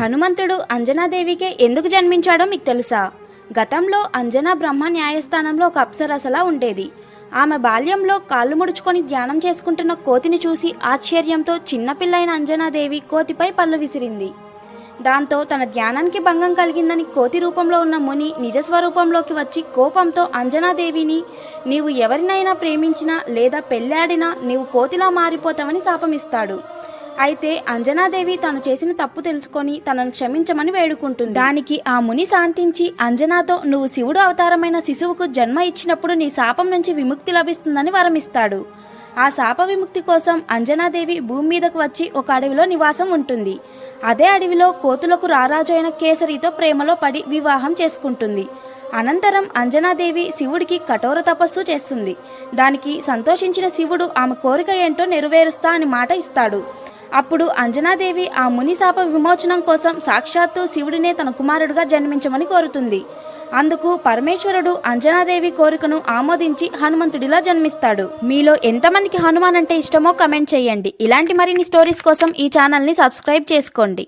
హనుమంతుడు అంజనాదేవికే ఎందుకు జన్మించాడో మీకు తెలుసా? గతంలో అంజనా బ్రహ్మ న్యాయస్థానంలో ఒక అప్సరసలా ఉండేది. ఆమె బాల్యంలో కాళ్ళు ముడుచుకొని ధ్యానం చేసుకుంటున్న కోతిని చూసి ఆశ్చర్యంతో చిన్నపిల్లైన అంజనాదేవి కోతిపై పళ్ళు విసిరింది. దాంతో తన ధ్యానానికి భంగం కలిగిందని కోతి రూపంలో ఉన్న ముని నిజ స్వరూపంలోకి వచ్చి కోపంతో అంజనాదేవిని నీవు ఎవరినైనా ప్రేమించినా లేదా పెళ్ళాడినా నీవు కోతిలా మారిపోతావని శాపమిస్తాడు. అయితే అంజనాదేవి తను చేసిన తప్పు తెలుసుకొని తనను క్షమించమని వేడుకుంటుంది. దానికి ఆ ముని శాంతించి అంజనాతో నువ్వు శివుడు అవతారమైన శిశువుకు జన్మ ఇచ్చినప్పుడు నీ శాపం నుంచి విముక్తి లభిస్తుందని వరమిస్తాడు. ఆ శాప విముక్తి కోసం అంజనాదేవి భూమి మీదకు వచ్చి ఒక అడవిలో నివాసం ఉంటుంది. అదే అడవిలో కోతులకు రారాజు అయిన కేసరితో ప్రేమలో పడి వివాహం చేసుకుంటుంది. అనంతరం అంజనాదేవి శివుడికి కఠోర తపస్సు చేస్తుంది. దానికి సంతోషించిన శివుడు ఆమె కోరిక ఏంటో నెరవేరుస్తా అని మాట ఇస్తాడు. అప్పుడు అంజనాదేవి ఆ ముని శాప విమోచనం కోసం సాక్షాత్తు శివుడినే తన కుమారుడుగా జన్మించమని కోరుతుంది. అందుకు పరమేశ్వరుడు అంజనాదేవి కోరికను ఆమోదించి హనుమంతుడిలా జన్మిస్తాడు. మీలో ఎంతమందికి హనుమాన్ అంటే ఇష్టమో కమెంట్ చేయండి. ఇలాంటి మరిన్ని స్టోరీస్ కోసం ఈ ఛానల్ని సబ్స్క్రైబ్ చేసుకోండి.